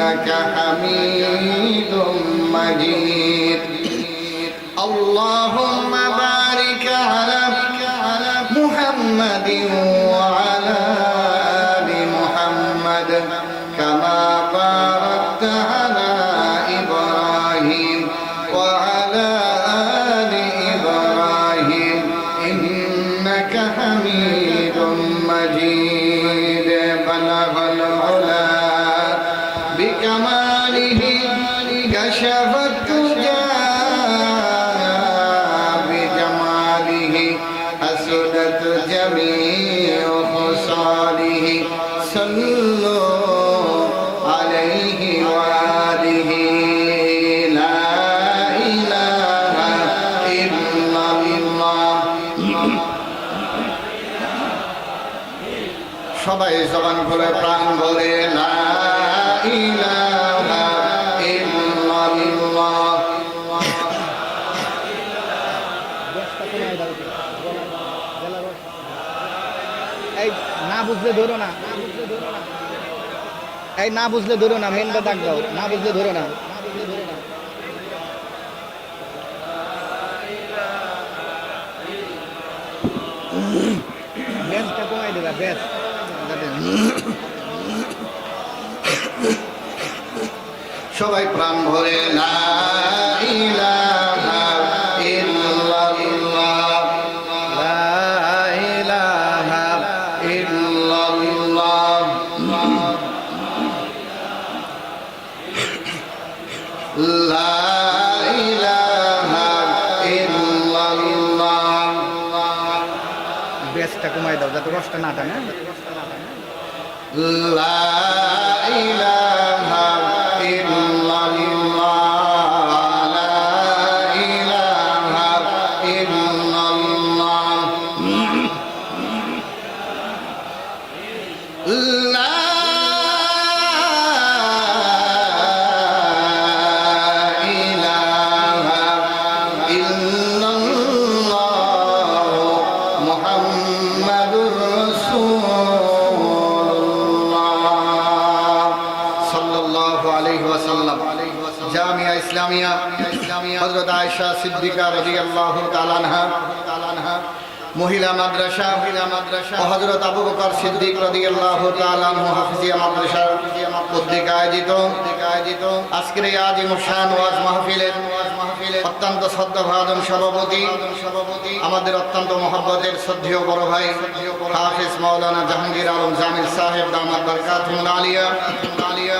إنك حميد مجيد اللهم بارك সবাই জবান খুলে প্রাণ বলে না বুঝলে ধরো না। এই না বুঝলে ধরো না মেনটা ডাক দাও না বুঝলে ধরো না। সবাই প্রাণ ভরে ইল্লাল্লাহ ব্যাসটা কমাই দাও যাতে রসটা না টানে। লা ইলাহা ও হাফিজিয়া মাদ্রাসা শ্রদ্ধাভাজন সভাপতি সভাপতি, আমাদের অত্যন্ত মহব্বতের শ্রদ্ধেয় বড় ভাই হাফিজ মাওলানা জাহাঙ্গীর আলম জামিল সাহেব দামাত বরকাতুল আলিয়া আলিয়া।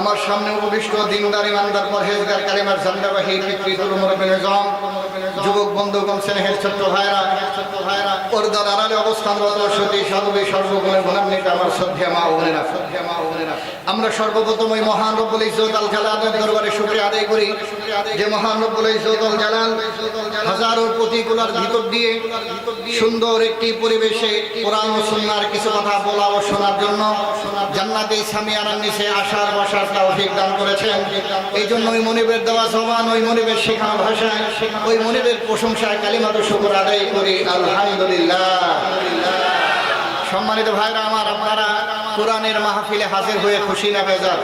আমার সামনে উপবিষ্ট দিনদার ইমানদার পরহেজগার কালিমার ঝান্ডাবাহী পিতৃতুল মুরব্বিন নিজাম, যুবক বন্ধুগণ, স্নেহের ছোট্ট ভাইরা পর্দার আড়ালে অবস্থানরত সতী সর্বে সর্বগুণের গুণান্বিত আমার শ্রদ্ধা মা ও বোনেরা। শ্রদ্ধা মা ও বোনেরা আমরা সর্বপ্রথম ওই মহান রব্বুল ইজ্জত আল জালালের দরবারে শুকরিয়া আদায় করি যে মহান রব্বুল ইজ্জত আল জালাল হাজারো প্রতিকূলার ভিতর দিয়ে সুন্দর একটি পরিবেশে কোরআন ও সুন্নাহর কিছু কথা বলা ও শোনার জন্য জান্নাতে সামিয়ানার নিচে আসার বসার তৌফিক দান করেছেন। এই জন্য ওই মনিবের দেওয়া জবান, ওই মনিবের শেখানো ভাষায় ওই মনিবের প্রশংসায় কালিমাত শুকর আদায় করি, আলহামদুলিল্লাহ। সম্মানিত ভাইরা আমার, আপনারা কোরআনের মাহফিলে হাজির হয়ে খুশি না বেজার?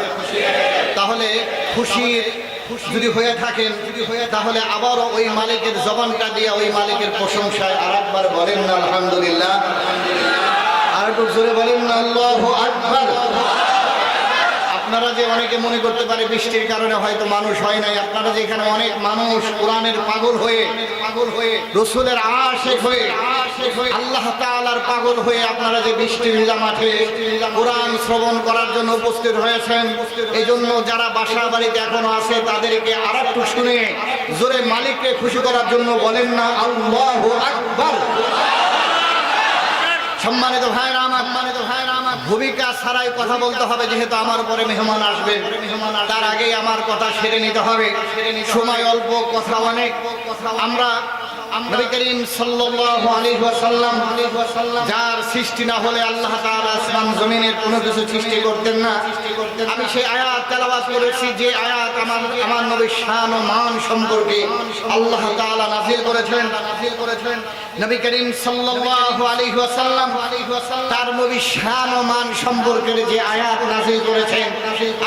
তাহলে খুশির যদি হয়ে থাকেন, তাহলে আবারও ওই মালিকের জবানটা দিয়ে ওই মালিকের প্রশংসায় আর একবার বলেন আলহামদুলিল্লাহ। একটু জোরে বলেন না আল্লাহ আকবার। আপনারা যে অনেকে মনে করতে পারে বৃষ্টির কারণে হয়তো মানুষ হয় নাই, আপনারা যে এখানে অনেক মানুষ কোরআনের পাগল হয়ে পাগল হয়ে রসুলের আশেক হয়ে, আল্লাহ তাআলার পাগল হয়ে আপনারা যে বৃষ্টি ভিজা মাঠে কোরআন শ্রবণ করার জন্য উপস্থিত হয়েছেন এই জন্য যারা বাসা বাড়িতে এখনও আছে, তাদেরকে আর একটু শুনে জোরে মালিককে খুশি করার জন্য বলেন না, আল্লাহ আকবার। সম্মানিত ভাইরা আমার সম্মানিত ভাইরা আমার। ভূমিকা ছাড়াই কথা বলতে হবে যেহেতু আমার উপরে মেহমান আসবে। মেহমান তার আগেই আমার কথা সেরে নিতে হবে। সময় অল্প কথা অনেক। আমরা নবী করিম সাল্লাল্লাহু আলাইহি ওয়াসাল্লাম যার সৃষ্টি না হলে আল্লাহ তাআলা আসমান জমিনের কোনো কিছু সৃষ্টি করতেন না। আমি সেই আয়াত তেলাওয়াত করেছি, যে আয়াত আমার আমার নবীর শান ও মান সম্পর্কে আল্লাহ তাআলা নাযিল করেছেন নাযিল করেছেন। নবী করিম সাল্লাল্লাহু আলাইহি ওয়াসাল্লাম তার নবীর শান ও মান সম্পর্কে যে আয়াত নাযিল করেছেন,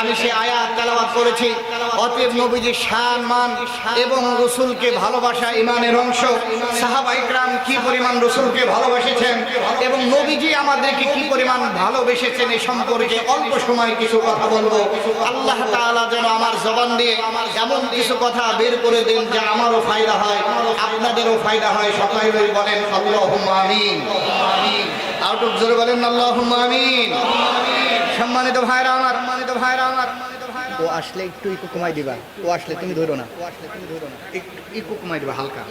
আমি সেই আয়াত তেলাওয়াত করেছি। অতএব নবীজির শান, মান এবং রসুলকে ভালোবাসা ইমানের অংশ। সাহাবা ইকরাম কি পরিমাণ রসুলকে ভালোবেসেছেন এবং নবীজি আমাদেরকে কি পরিমাণ ভালোবেসেছেন এই সম্পর্কে অল্প সময় কিছু কথা বলব। আল্লাহ তাআলা যেন আমার জবান দিয়ে এমন কিছু কথা বের করে দেন যা আমারও ফায়দা হয়, আপনাদেরও ফায়দা হয়। সকালে বলেন আউট অফ জোরে বলেন আল্লাহ আমিন। সম্মানিত ভাইরা আমার, সম্মানিত ভাইরা আমার। ও আসলে একটু ইকো কমাই দিবা। ও আসলে তুমি ধরো না। ও আসলে তুমি ধরো না একটু ইকো কমাই দিবা হালকা।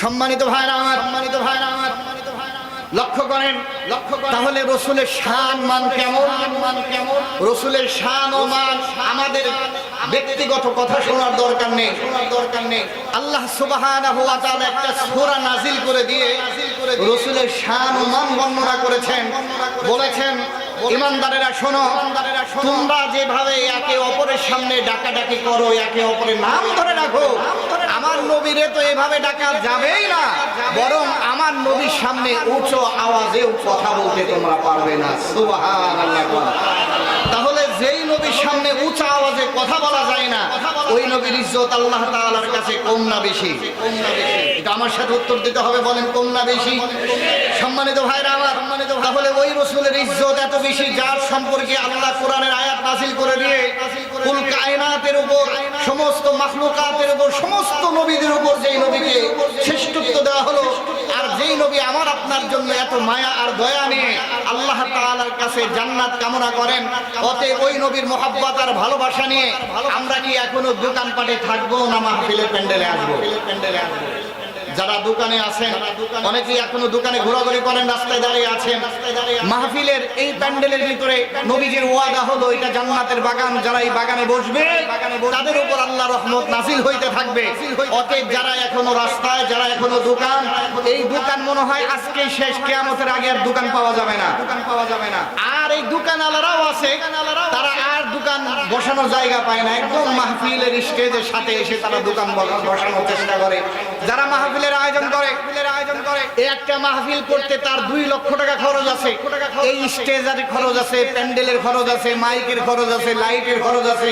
সম্মানিত ভাইরা আমার সম্মানিত ভাইরা আমার সম্মানিত ভাইরা লক্ষ্য করেন লক্ষ্য করেন। তাহলে রসুলের শান মান কেমন? মান কেমন? রসুলের শান ও মান আমাদের ব্যক্তিগত কথা শোনার দরকার নেই। শোনার দরকার নেই। আল্লাহ সুবহানাহু ওয়া তাআলা একটা সূরা নাজিল করে দিয়ে রসুলের শান ও মান বর্ণনা করেছেন। বলেছেন ইমানদারেরা শোনো তোমরা যেভাবে একে অপরের সামনে ডাকাডাকি করো একে অপরের নাম ধরে রাখো আমার নবীরে তো এভাবে ডাকা যাবেই না বরং আমার নবীর সামনে উঁচু আওয়াজেও কথা বলতে তোমরা পারবে না। সুবহানাল্লাহ যেই নবীর সামনে উঁচা আওয়াজে কথা বলা যায় না, ওই নবীর ইজ্জত আল্লাহ তাআলার কাছে কম না বেশি। কম না বেশি এটা আমার সাথে উত্তর দিতে হবে, বলেন কম না বেশি। সম্মানিত ভাইরা আমার সম্মানিত তাহলে ওই রসুলের ইজ্জত এত বেশি যার সম্পর্কে আল্লাহ কোরআনের আয়াত নাসিল করে দিয়ে কুল কায়নাতের উপর, সমস্ত মাখলুকাতের উপর, সমস্ত নবীদের উপর যেই নবীকে শ্রেষ্ঠত্ব দেওয়া হলো, আর যেই নবী আমার আপনার জন্য এত মায়া আর দয়া নিয়ে আল্লাহ তাআলার কাছে জান্নাত কামনা করেন, অতএব ওই নবীর মোহাব্বত আর ভালোবাসা নিয়ে আমরা কি এখনও দোকানপাটে থাকব না মাহফিলের প্যান্ডেলে আসব প্যান্ডেলে আসব? যারা দোকানে আছেন, অনেকেই এখনও দোকানে ঘোরাঘুরি করেন, রাস্তায় দাঁড়িয়ে আছেন। মাহফিলের এই প্যান্ডেলের ভিতরে নবীজির ওয়াদা হলো, এটা জান্নাতের বাগান, যারা এই বাগানে বসবে, তাদের উপর আল্লাহ রহমত নাসিল হইতে থাকবে। অতএব যারা এখনও রাস্তায়, যারা এখনও দোকান, এই দোকান মনে হয় আজকে শেষ, কেয়ামতের আগে আর দোকান পাওয়া যাবে না। দোকান পাওয়া যাবে না আর এই দোকান আলারাও আছে, তারা দোকান বসানোর জায়গা পায় না, একদম মাহফিলের স্টেজের সাথে এসে তারা দোকান বসানোর চেষ্টা করে। যারা মাহফিলের আয়োজন করে আয়োজন করে এই একটা মাহফিল করতে তার দুই লক্ষ টাকা খরচ আছে। এই স্টেজের খরচ আছে, প্যান্ডেলের খরচ আছে, মাইকের খরচ আছে, লাইটের খরচ আছে,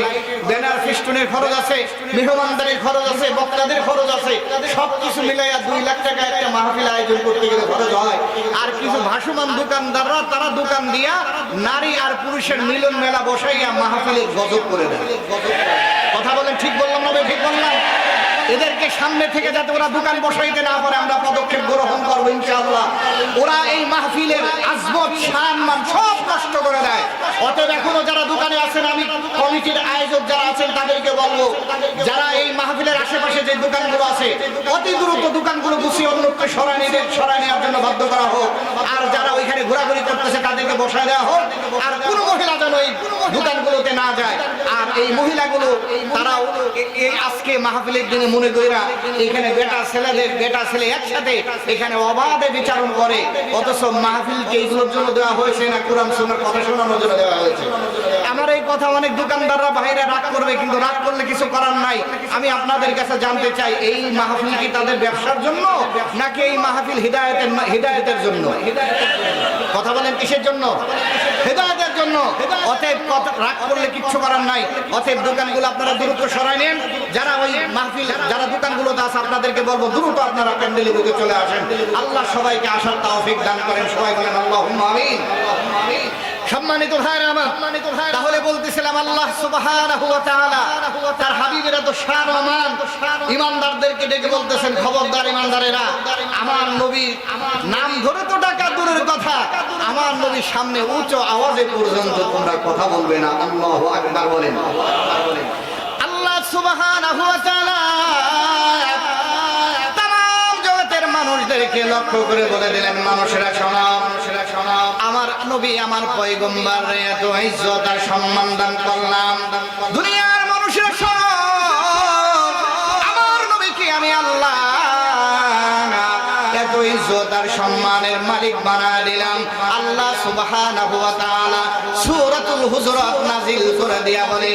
ব্যানার ফিস্টুনের খরচ আছে, মেহমানদারির খরচ আছে, বক্তাদের খরচ আছে। সব সবকিছু মিলাইয়া দুই লাখ টাকা একটা মাহফিল আয়োজন করতে গেলে খরচ হয়। আর কিছু ভাসমান দোকানদাররা তারা দোকান দিয়া নারী আর পুরুষের মিলন মেলা বসাইয়া মাহফিলের গজব করে দেয়। কথা বলেন, ঠিক বললাম না ঠিক বললাম এদেরকে সামনে থেকে যাতে ওরা দোকান বসাইতে না পারে, আমরা পদক্ষেপ গ্রহণ করব, ইনশাআল্লাহ। ওরা এই মাহফিলের আজমত সম্মান সব নষ্ট করে দেয়। অতএব এখনও যারা দোকানে আছেন, আমি কমিটির আয়োজক যারা আছেন, তাদেরকে বলব, যারা যে দোকানগুলো আছে, অতি দ্রুত দোকানগুলো গুছিয়ে অন্যত্র নিতে সরাই নেওয়ার জন্য বাধ্য করা হোক। আর যারা ওইখানে ঘোরাঘুরি করতেছে, তাদেরকে বসায় দেওয়া হোক। আর কোন মহিলা যেন এই দোকানগুলোতে না যায়। আর এই মহিলাগুলো, তারাও এই আজকে মাহফিলের দিনে মনে কইরা এখানে বেটা ছেলেদের, বেটা ছেলে একসাথে এখানে অবাধে বিচারণ করে। অথচ মাহফিলকে এইগুলোর জন্য দেওয়া হয়েছে না? কোরআন সুন্নার কথা শোনানোর জন্য দেওয়া হয়েছে। এই কথা অনেক দোকানদাররা বাইরে রাগ করবে, কিন্তু রাগ করলে কিছু করার নাই। আমি আপনাদের কাছে জানতে চাই, এই মাহফিল কি তাদের ব্যবসার জন্য, নাকি এই মাহফিল হৃদায়তের হৃদায়তের জন্য? কথা বলেন কিসের জন্য? হেদায়তের জন্য। অতএব রাগ করলে কিচ্ছু করার নাই। অতএব দোকানগুলো আপনারা দ্রুত সরাই নেন। যারা ওই মাহফিল যারা দোকানগুলোতে আছে, আপনাদেরকে বলব, দ্রুত আপনারা প্যান্ডেলের দিকে চলে আসেন। আল্লাহ সবাইকে আসার তাওফিক দান করেন। সবাই বলেন আল্লাহ আমিন। সম্মানিত ভাইরা আমার তাহলে বলতেছিলাম আল্লাহ সুবহানাহু ওয়া তাআলা তার হাবিবেরা তো শানমান ইমানদারদেরকে ডেকে বলতেছেন খবরদার ইমানদারেরা আমার নবী নাম ধরে তো ডাকা দূরের কথা আমার নবীর সামনে উচ্চ আওয়াজে পর্যন্ত তোমরা কথা বলবে না। আল্লাহু আকবার বলেন। আল্লাহ সুবহানাহু ওয়া তাআলা মানুষদেরকে লক্ষ্য করে বলে দিলেন, মানুষেরা শোনাও মানুষেরা শোনাও আমার নবী আমার পয়গম্বর এত ইজ্জত আর সম্মান দান করলাম। দুনিয়ার মানুষেরা শোনো, আমার নবীকে আমি আল্লাহ এত ইজ্জত আর সম্মানের মালিক বানা দিলাম। আল্লাহ সুবহানাহু ওয়া তাআলা সূরাতুল হুজুরাত নাযিল করে দিয়া বলে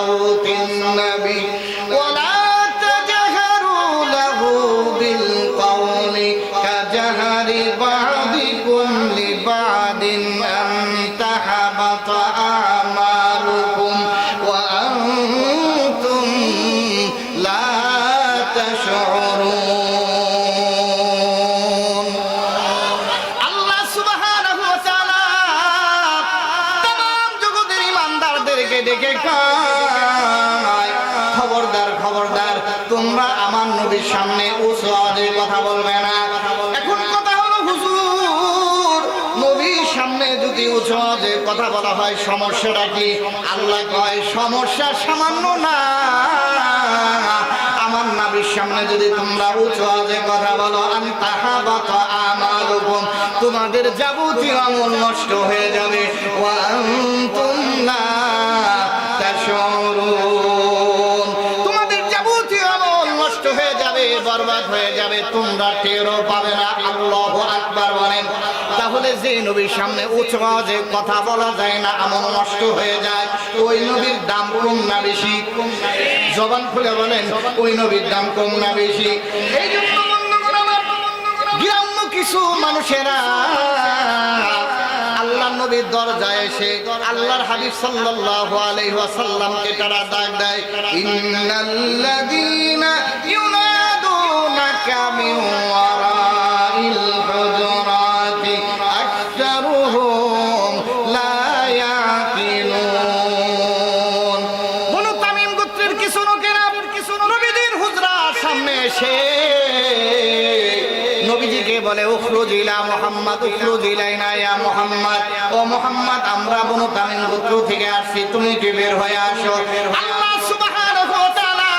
ফাওকা সাওতিন সমস্যাটা কি? আল্লাহ কয়, সমস্যা সামান্য না। আমার নাবির সামনে যদি তোমরা উঁচু আওয়াজে কথা বলো, আমি তাহা বাত আমালুকুম। তোমাদের যাবতীয় আমল নষ্ট হয়ে যাবে। তোমাদের যাবতীয় নষ্ট হয়ে যাবে, বরবাদ হয়ে যাবে। তোমরা টেরও পাবে না আল্লাহু আকবার বলেন তাহলে যে নবীর সামনে উচ্চ আওয়াজে কথা বলা যায় না, আমল নষ্ট হয়ে যায়। ওই নবীর দাম কম না বেশি? জবান খুলে বলেন, ওই নবীর দাম কম না বেশি? গ্রাম্য কিছু মানুষেরা আল্লাহ নবীর দরজায় এসে আল্লাহর হাবিব সাল্লাল্লাহু আলাইহি ওয়াসাল্লামকে তারা ডাক দেয়, ইন্নাল্লাযীনা ইউনাদুনাকা মিন এসে নবীজিকে বলে, উখরুজ ইলা মুহাম্মদ, উখরুজ ইলাইনা ইয়া মুহাম্মদ। ও মুহাম্মদ, আমরা বনু তামিম গোত্র থেকে আসছি, তুমি কি বের হয়ে আসো? আল্লাহ সুবহানাহু ওয়া তাআলা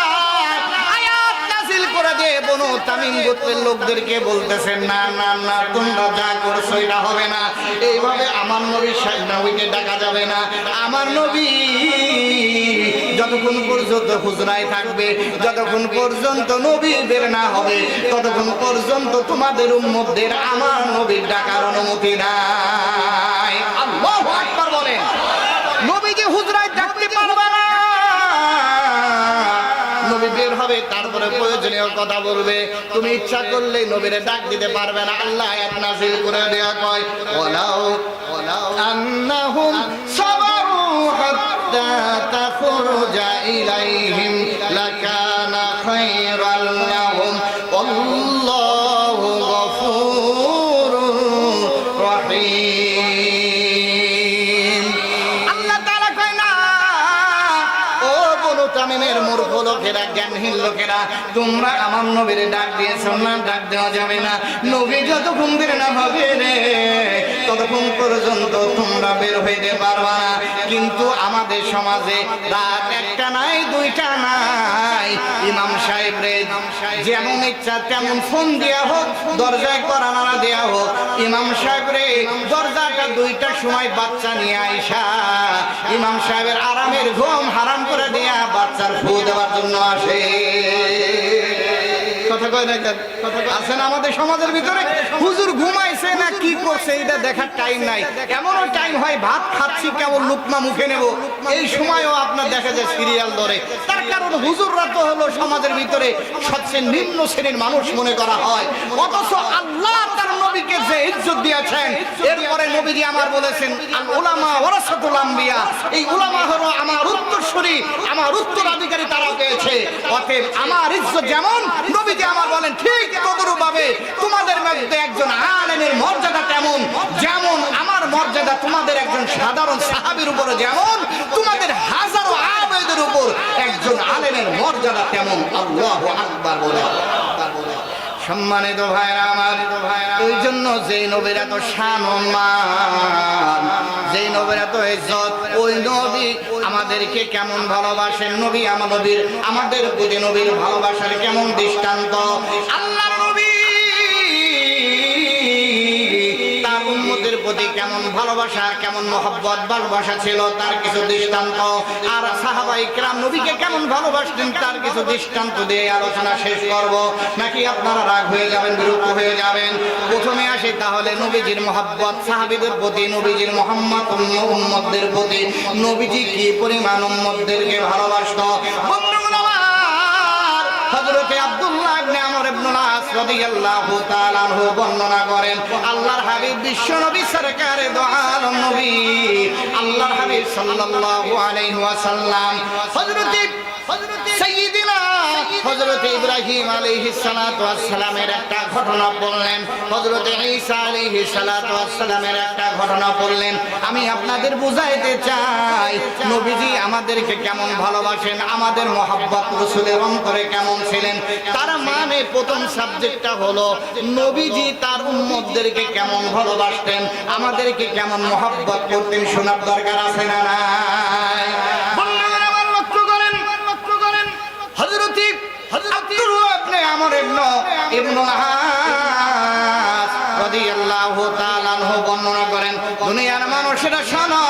আয়াত নাযিল করে দিয়ে বনু তামিম গোত্রের লোকদেরকে বলতেছেন, না না না, তোমরা যা করছ এটা হবে না। এইভাবে আমার সাহেব নবীকে ডাকা যাবে না। আমার নবী যতক্ষণ পর্যন্ত হুজরায় থাকবে, যতক্ষণ পর্যন্ত নবী বের না হবে, ততক্ষণ পর্যন্ত তোমাদের উম্মতদের আমার নবীর ডাকার অনুমতি নাই। না। তারপরে প্রয়োজনীয় কথা বলবে। তুমি ইচ্ছা করলে নবীরে ডাক দিতে পারবে না। আল্লাহ করে দেয়া কয় আল্লাহ তাআলা কয় না ও বনু তামিমের মূর্খ লোকেরা জ্ঞানহীন লোকেরা তোমরা আমার নবীর ডাক দিয়েছ না ডাক দেওয়া যাবে না। নবী যতক্ষণ বের না হবে রে ততক্ষণ পর্যন্ত তোমরা বের হইতে পারবা না। কিন্তু আমাদের সমাজে রাত একটা নাই দুইটা নাই। ইমাম সাহেব রে যেমন ইচ্ছা তেমন ফোন দেয়া হোক দরজায় করা নাড়া দেয়া হোক। ইমাম সাহেব রে দরজাটা দুইটার সময় বাচ্চা নিয়ে আইসা। ইমাম সাহেবের আরামের ঘুম হারাম করে দেয়া বাচ্চার ফু দেওয়ার জন্য আসে। কথা কয় না? আছেন আমাদের সমাজের ভিতরে? হুজুর ঘুমাইছে কি এটা দেখার টাইম নাই। এমনও টাইম হয়, ভাত খাচ্ছি, কেমন লুকমা মুখে নেব। এই সময়ও আপনার দেখা যায় সিরিয়াল ধরে। তার কারণ হুজুররা তো হলো সমাজের ভিতরে সবচেয়ে নিম্ন শ্রেণির মানুষ মনে করা হয়। অথচ আল্লাহ তার নবীকে যে ইজ্জত দিয়েছেন, এরপরে নবীজি আমার বলেছেন উলামা ওরাসাতুল আম্বিয়া। এই উলামা হলো আমার উত্তরসূরি, আমার উত্তরাধিকারী তারা পেয়েছে। অতএব আমার ইজ্জত যেমন নবীজি আমার বলেন, ঠিক তদরূপভাবে তোমাদের মধ্যে একজন আলেমের মর্যাদা তেমন যেমন যেমন আমার মর্যাদা তোমাদের একজন সাধারণ সাহাবীর উপরে যেমন, তোমাদের হাজারো আবেদের উপর একজন আলেমের মর্যাদা তেমন। আল্লাহু আকবার বলে। সম্মানিত ভাইরা আমার, এই জন্য যেই নবীর এত সম্মান, যেই নবীর এত ইজ্জত, ওই নবী আমাদেরকে কেমন ভালোবাসেন? নবী আমার নবীর, আমাদের প্রতি নবীর ভালোবাসার কেমন দৃষ্টান্ত? কেমন ভালোবাসা, কেমন মহব্বত, ভালোবাসা ছিল, তার কিছু দৃষ্টান্ত। আর সাহাবাই ক্রাম নবীকে কেমন ভালোবাসতেন, তার কিছু দৃষ্টান্ত দিয়ে আলোচনা শেষ করব। নাকি আপনারা রাগ হয়ে যাবেন, বিরক্ত হয়ে যাবেন? প্রথমে আসি তাহলে নবীজির মহব্বত, সাহাবিদের প্রতি, নবীজির মোহাম্মদ উম্মতদের প্রতি। নবীজি কি পরিমাণ উম্মতদেরকে ভালোবাসত? রাদিয়াল্লাহু তাআলা আনহু বর্ণনা করেন, আল্লাহর হাবিব বিশ্ব নবী, সরকারে দো আলম নবী। আল্লাহর হাবিব সাল্লাল্লাহু আলাইহি ওয়াসাল্লাম, হযরতে একটা ঘটনা একটা ঘটনা আমি আপনাদের বুঝাইতে চাই, নবীজি আমাদেরকে কেমন ভালোবাসেন, আমাদের মহাব্বত রসুলের অন্তরে কেমন ছিলেন? তার মানে প্রথম সাবজেক্টটা হলো, নবীজি তার উম্মতদেরকে কেমন ভালোবাসতেন, আমাদেরকে কেমন মহাব্বত করতেন শোনার দরকার আছে না নাই বন্ধুগণ আমার লক্ষ্য করেন লক্ষ্য করেন হযরতি আব্দুর ইবনে আমর ইবনে ইবনে আস রাদিয়াল্লাহু তাআলা আনহু বর্ণনা করেন, দুনিয়ার মানুষেরা শোনো,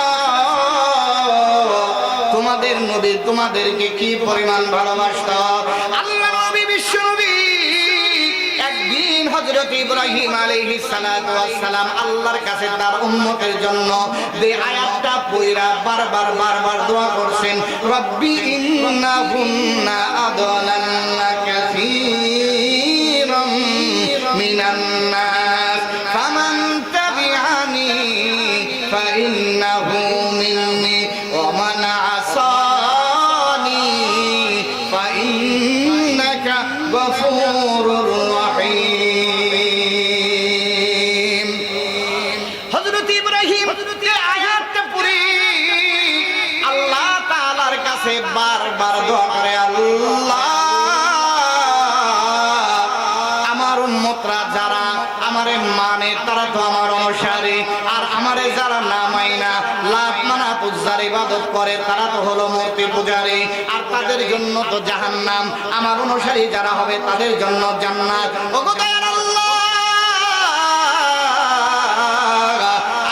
তোমাদের নবী তোমাদেরকে কি পরিমাণ ভালোবাসত? আল্লাহ নবী, বিশ্ব নবী, একদিন হযরত ইব্রাহিম আলাইহিস সালাতু ওয়াস সালাম আল্লাহর কাছে তার উম্মতের জন্য যে আয়াতটা পয়রা বারবার বারবার দোয়া করছেন, রব্বি ইন্নাহুন্না আদালাল্লা فإنه তাদের জন্য তো জাহান্নাম। আমার অনুসারী যারা হবে তাদের জন্য জান্নাত।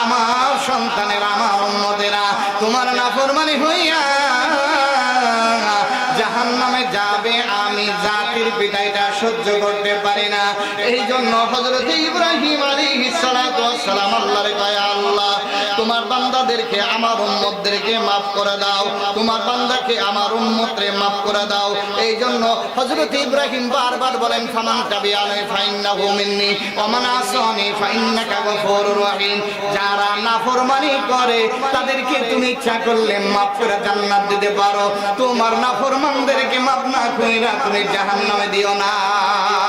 আমার সন্তানের, আমার উন্নতেরা তোমার নাফরমানি হইয়া জাহান নামে যাবে। আমি জাতির পিতাইটা সহ্য করতে পারি না। এই জন্য হজরত ইব্রাহিম আলী সালাম, আল্লাহরে কয় আল্লাহ, তোমার বান্দাদেরকে, আমার উম্মতদেরকে মাফ করে দাও। তোমার বান্দাকে, আমার উম্মতরে মাফ করে দাও। এই জন্য হজরত ইব্রাহিম বারবার বলেন, ফামান তাবিয়ানি ফাইন্নাহু মিন্নি ওয়া মান আসানি ফাইন্নাকা গফুরুর রহিম। যারা নাফরমানি করে, তাদেরকে তুমি ইচ্ছা করলে মাফ করে জান্নাত দিতে পারো। তোমার নাফরমানদেরকে মাফ না কইরা তুমি জাহান্নামে দিও না। আল্লাহু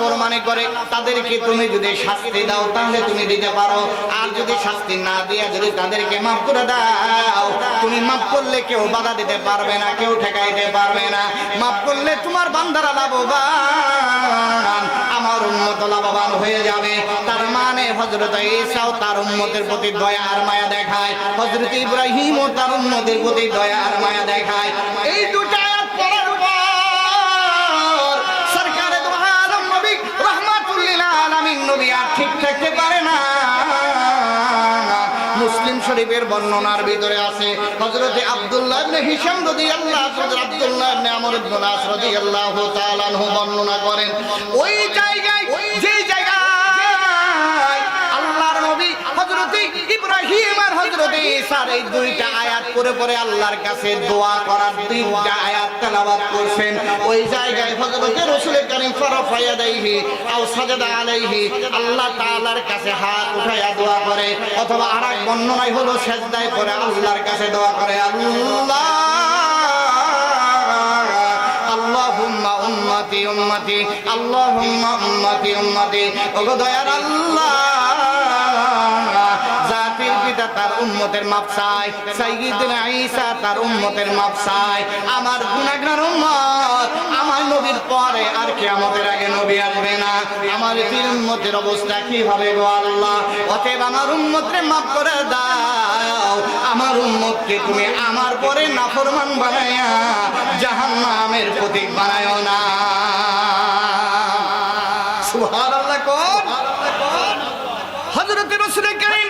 নাফরমানি করে, তাদেরকে তুমি যদি শাস্তি দাও, তাহলে তুমি দিতে পারো। আর যদি শাস্তি না দিয়ে যদি তাদেরকে মাফ করে দাও, তুমি মাফ করলে কেউ বাধা দিতে পারবে না, কেউ ঠেকাইতে পারবে না। মাফ করলে তোমার বান্দারা লাভবান, আমার উন্মত লাভবান হয়ে যাবে। তার মানে হজরত ঈসাও তার উম্মতের প্রতি দয়া আর মায়া দেখায়। হজরত ইব্রাহিমও তার উম্মতের প্রতি দয়া আর মায়া দেখায়। এই থাকতে পারে না। মুসলিম শরীফের বর্ণনার ভিতরে আছে, হযরতে আব্দুল্লাহ ইবনে হিশাম রাদিয়াল্লাহু হযরত আব্দুল্লাহ ইবনে আমর ইবনে আস রাদিয়াল্লাহু তাআলা বর্ণনা করেন, ওই জায়গায় নবী হযরতে ইব্রাহিম আর হযরতে ঈসার এই দুইটা আয়াত পড়ে পড়ে আল্লাহর কাছে দোয়া করার আয়াত তেলাওয়াত ওই জায়গায় রাসূল করিম দাইহি আও আলাইহি আল্লাহ তাআলার কাছে হাত উঠায়া দোয়া করে, অথবা আরেক বর্ণনায় হলো সেজদায় করে আল্লাহর কাছে দোয়া করে, আল্লাহ উম্মতি উম্মতি উম্মতি উম্মতি দয়ার আল্লাহ। জাতির তার উম্মতের মাপ চায় সাইয়্যিদুনা ঈসা তার উম্মতের মাপ চায় আমার গুনাহগার উম্মত, আমার নবীর পরে আর কিয়ামতের আগে নবী আসবে না। আমার এই উম্মতের অবস্থা কি হবে গো আল্লাহ? অতএব আমার উম্মতরে মাফ করে দাও। আমার উম্মতকে তুমি আমার পরে নাফরমান বানায়া জাহান্নামের প্রতীক বানায় না। সুবহানাল্লাহ কোন? হযরত রাসূল করিম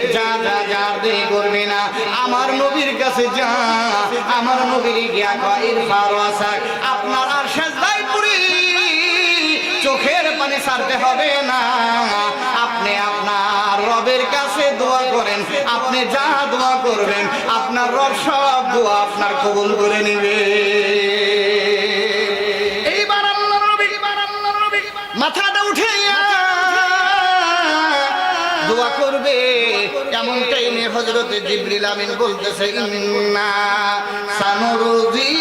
যা যা যা দেরি করবি না। আমার নবীর কাছে যা, আমার নবীর গিয়া কয় ইরফা রাসাক আপনার আর সাজদায় পড়ি চোখের পানি ছাড়তে হবে না। আপনি আপনার রবের কাছে দোয়া করেন, আপনি যা দোয়া করবেন, আপনার রব সব দোয়া আপনার কবুল করে নেবে। মাথাটা উঠে দোয়া এমন টাইমে হজরতে জিবরিল আমিন বলতেছে ইন্না সানুরুজি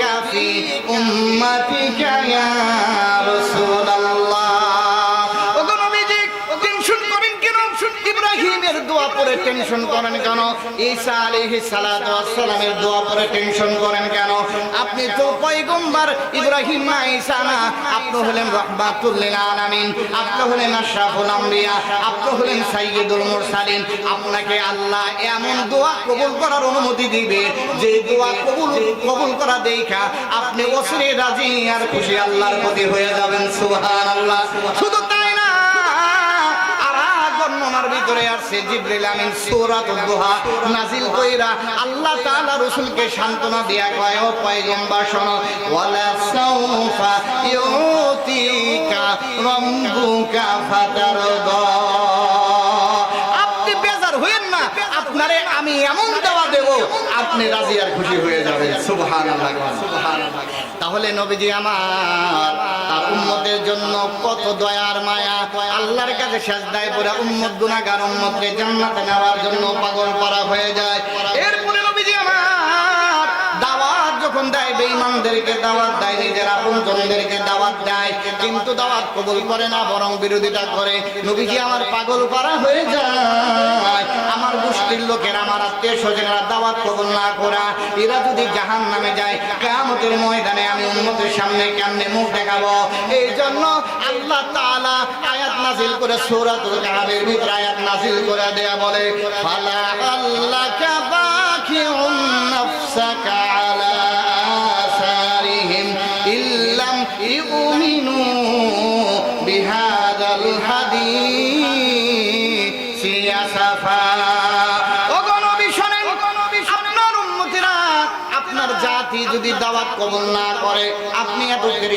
কাফি উম্মাতিকা ইয়া রাসূলুল্লাহ। পরে টেনশন করেন কেন? ঈসা আলাইহিস সালাতু ওয়াস সালামের দোয়া পরে টেনশন করেন কেন? আপনি তো পয়গম্বর ইব্রাহিম না, ঈসা না। আপনি হলেন রাহমাতুল লিল আলামিন। আপনি হলেন আশরাফুল আম্বিয়া। আপনি হলেন সাইয়্যিদুল মুরসালিন। আপনাকে আল্লাহ এমন দোয়া কবুল করার অনুমতি দিবে, যে দোয়া কবুল কবুল করা দেখা আপনি অসরে রাজি আর খুশি আল্লাহর প্রতি হয়ে যাবেন। সুবহানাল্লাহ। শুধু বর্ণনার ভিতরে আসছে জিবরিল আমিন সূরাতুল দুহা নাজিল কইরা আল্লাহ তাআলা রাসূলকে সান্ত্বনা দেয়া কয়, ও পয়গম্বর, শোনো। ওয়ালা সাউফা হইেন না, আপনারে আমি এমন দেওয়া দেব, আপনি রাজি আর খুশি হয়ে যাবেন। সুবহানাল্লাহ। তাহলে নবীজি আমার, তার উম্মতের জন্য কত দয়ার মায়া। আল্লাহর কাছে সাজদায় পড়ে উম্মত গুনাহগার উম্মতকে জান্নাতে নেওয়ার জন্য পাগল করা হয়ে যায়। দাওয়াত যখন দেয়, বেঈমানদেরকে দাওয়াত দেয়, নিজের আপনজনদেরকে দাওয়াত দেয়, কিন্তু দাওয়াত কবুল করে না, বরং বিরোধিতা করে। নবীজি আমার পাগল করা হয়ে যায়। আমার গোষ্ঠীর লোকের, আমার আত্মীয় স্বজনেরা দাওয়াত কবুল না করা। এরা যদি জাহান নামে যায়, কেয়ামতের ময়দানে আমি উন্মতের সামনে কেমনে মুখ দেখাবো? এই জন্য আল্লাহ তাআলা আয়াত নাজিল করে সূরাতুল কাহাবের ভিতরে আয়াত নাজিল করে দেয়া বলে, ফালা আল্লাকা বাকিউন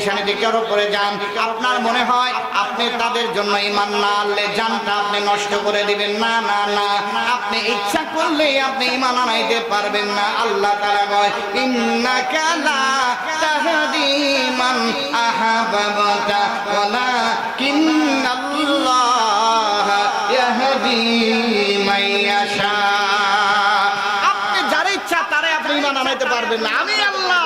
এত পেরেশানিতে কেন করে যান। আপনার মনে হয় আপনি তাদের জন্য ইমান না আনলে জানটা আপনি নষ্ট করে দিবেন? না না না। আপনি ইচ্ছা করলে আপনি ইমান আনাইতে পারবেন না। আল্লাহ তাআলা কয়, ইন্নাকা লা তাহদি মান আহাবাবতা ওয়ালাকিন্নাল্লাহ ইয়াহদি মান ইয়াশা। আপনি যার ইচ্ছা, তারে আপনি ইমান আনাইতে পারবেন না। আমি আল্লাহ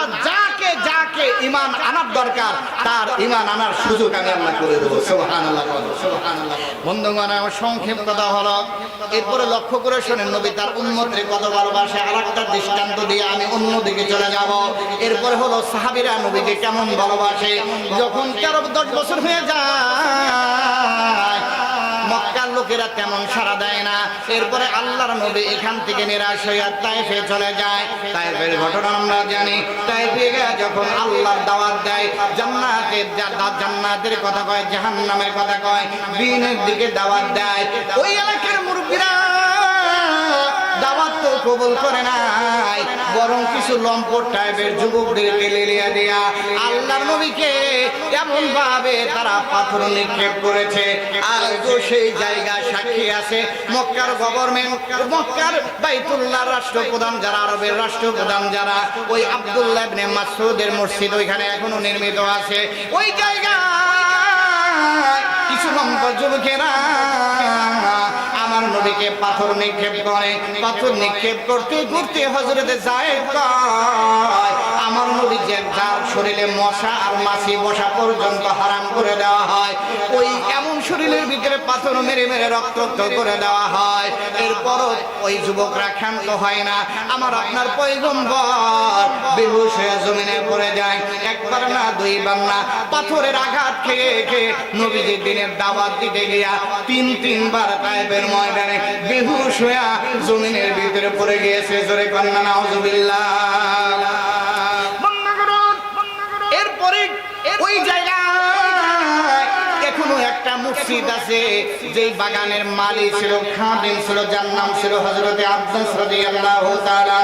যাকে ইমান আনার দরকার, তার ইমান আনার সুযোগ আমি আল্লাহ করে দেবো। বন্ধুগণ, আমার সংক্ষেপ কথা হলো, এরপরে লক্ষ্য করে শোনেন নবী তার উন্মতের কত ভালোবাসে, আর একটা দৃষ্টান্ত দিয়ে আমি অন্যদিকে চলে যাব এরপরে হলো সাহাবিরা নবীকে কেমন ভালোবাসে, যখন তেরো দশ বছর হয়ে যায় মক্কার লোকেরা তেমন সাড়া দেয় না। এরপরে আল্লাহর নবী এখান থেকে নিরাশ হইয়া তাইফে চলে যায়। তাইফের ঘটনা আমরা জানি। তাইফে যখন আল্লাহর দাওয়াত দেয়, জান্নাতের জান্নাতের কথা কয়, জাহান্নামের কথা কয়, দিনের দিকে দাওয়াত দেয়। ওই এলাকার মুরব্বীরা দাওয়াত কবুল করে নাই। বরং কিছু লম্পট টাইপের যুবকদেরকে লেলিয়া দিয়া আল্লাহর নবীকে এমন ভাবে তারা পাথর নিক্ষেপ করেছে। আজও সেই জায়গা সাক্ষী আছে, মক্কার গভর্নমেন্ট মক্কার বাইতুল্লাহ রাষ্ট্রপ্রধান যারা, আরবের রাষ্ট্রপ্রধান যারা, ওই আব্দুল্লাহ ইবনে মাসউদের মসজিদ ওইখানে এখনও নির্মিত আছে। ওই জায়গা কিছু লম্পট যুবকেরা আমার নবীকে পাথর নিক্ষেপ করে, পাথর নিক্ষেপ করতে ঘুরতে হজরতে যায় আমার নবী যে যার শরীরে মশা আর মাছি বসা পর্যন্ত হারাম করে দেওয়া হয়, ওই এমন শরীরের ভিতরে পাথর মেরে মেরে রক্তাক্ত করে দেওয়া হয়। এরপরও ওই যুবকরা ক্ষান্ত হয় না। আমার আপনার পৈগম্বর বেহুশ হয়ে জমিনে পড়ে যায়। একবার না, দুইবার না, পাথরের আঘাত খেয়ে খেয়ে নবীজির দিনের দাওয়াত দিতে গিয়া তিন, তিনবার তাইবের ময়দানে বেহুশ হইয়া জমিনের ভিতরে পড়ে গিয়েছে। জোরে কন্যা, নাউজুবিল্লাহ। মসজিদ আছে, যেই বাগানের মালিক ছিল, খাদিম ছিল যার নাম ছিল হজরতে আব্বাস রাদিয়াল্লাহু তাআলা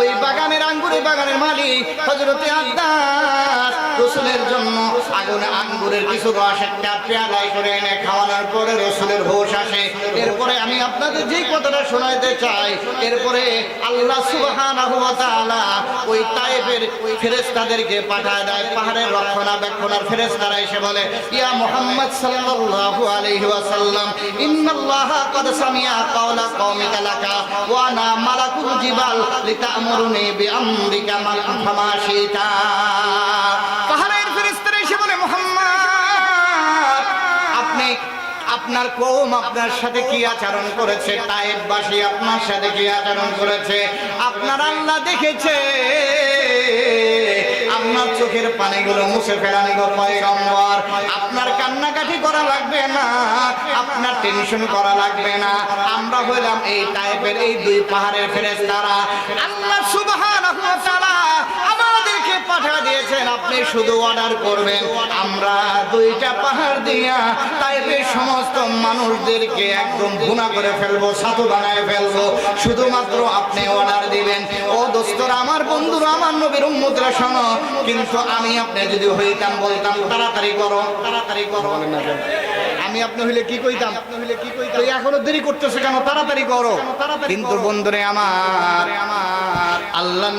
ওই বাগানের আঙ্গুরে বাগানের মালিক হজরতে আব্বাস। রসুলের জন্য আগুনে আঙ্গুরের কিছু রস একটা পেয়ালায় করে এনে খাওয়ানোর পরে রসুলের হোশ আসে। এরপরে আমি আপনাদের যেই কথাটা শোনাইতে চাই, এরপরে আল্লাহ সুবহানাহু ওয়া তাআলা ওই তায়েফের ফেরেশতাদেরকে পাঠায় দেয়, পাহাড়ের রক্ষণাবেক্ষণার ফেরেশতারা এসে বলে, ইয়া মুহাম্মদ সাল্লাল্লাহু আলাইহি ওয়াসাল্লাম ইন্নাল্লাহা ক্বাদ সামিয়া কাওলা কওমিকা লাকা ওয়া আনা মালাকুল জিবাল লিতা'মুরুনি বিআমরিকা ফামাশিতা পাহাড়ের ফেরেশতারা এসে বলে মুহাম্মদ আপনি আপনার কৌম আপনার সাথে কি আচরণ করেছে? তাইবাসী আপনার সাথে কি আচরণ করেছে? আপনার আল্লাহ দেখেছে। আপনার চোখের পানিগুলো মুছে ফেলানি গো পয়গম্বর। আপনার কান্নাকাটি করা লাগবে না, আপনার টেনশন করা লাগবে না। আমরা হইলাম এই টাইপের এই দুই পাহাড়ের ফেরেস্তারা আল্লাহ সুবহানাহু ওয়া তাআলা পাঠা দিয়েছেন আপনি শুধু অর্ডার করবেন। আমরা দুইটা পাহাড় দিয়া তাইপের সমস্ত মানুষদেরকে একদম গুণা করে ফেলব সাধু বানায় ফেলব। শুধুমাত্র আপনি অর্ডার দিবেন। ও দোস্তরা আমার বন্ধুরা আমার নবীর উম্মতরা শোনো কিন্তু আমি আপনি যদি হইতাম বলতাম তাড়াতাড়ি করো তাড়াতাড়ি করো। বলেন না কেন? আমি আপনি হইলে কি কইতাম? এখনও দেরি করতেছে কেন? তাড়াতাড়ি করো। কিন্তু বন্ধুরে আমার আমার আল্লাহ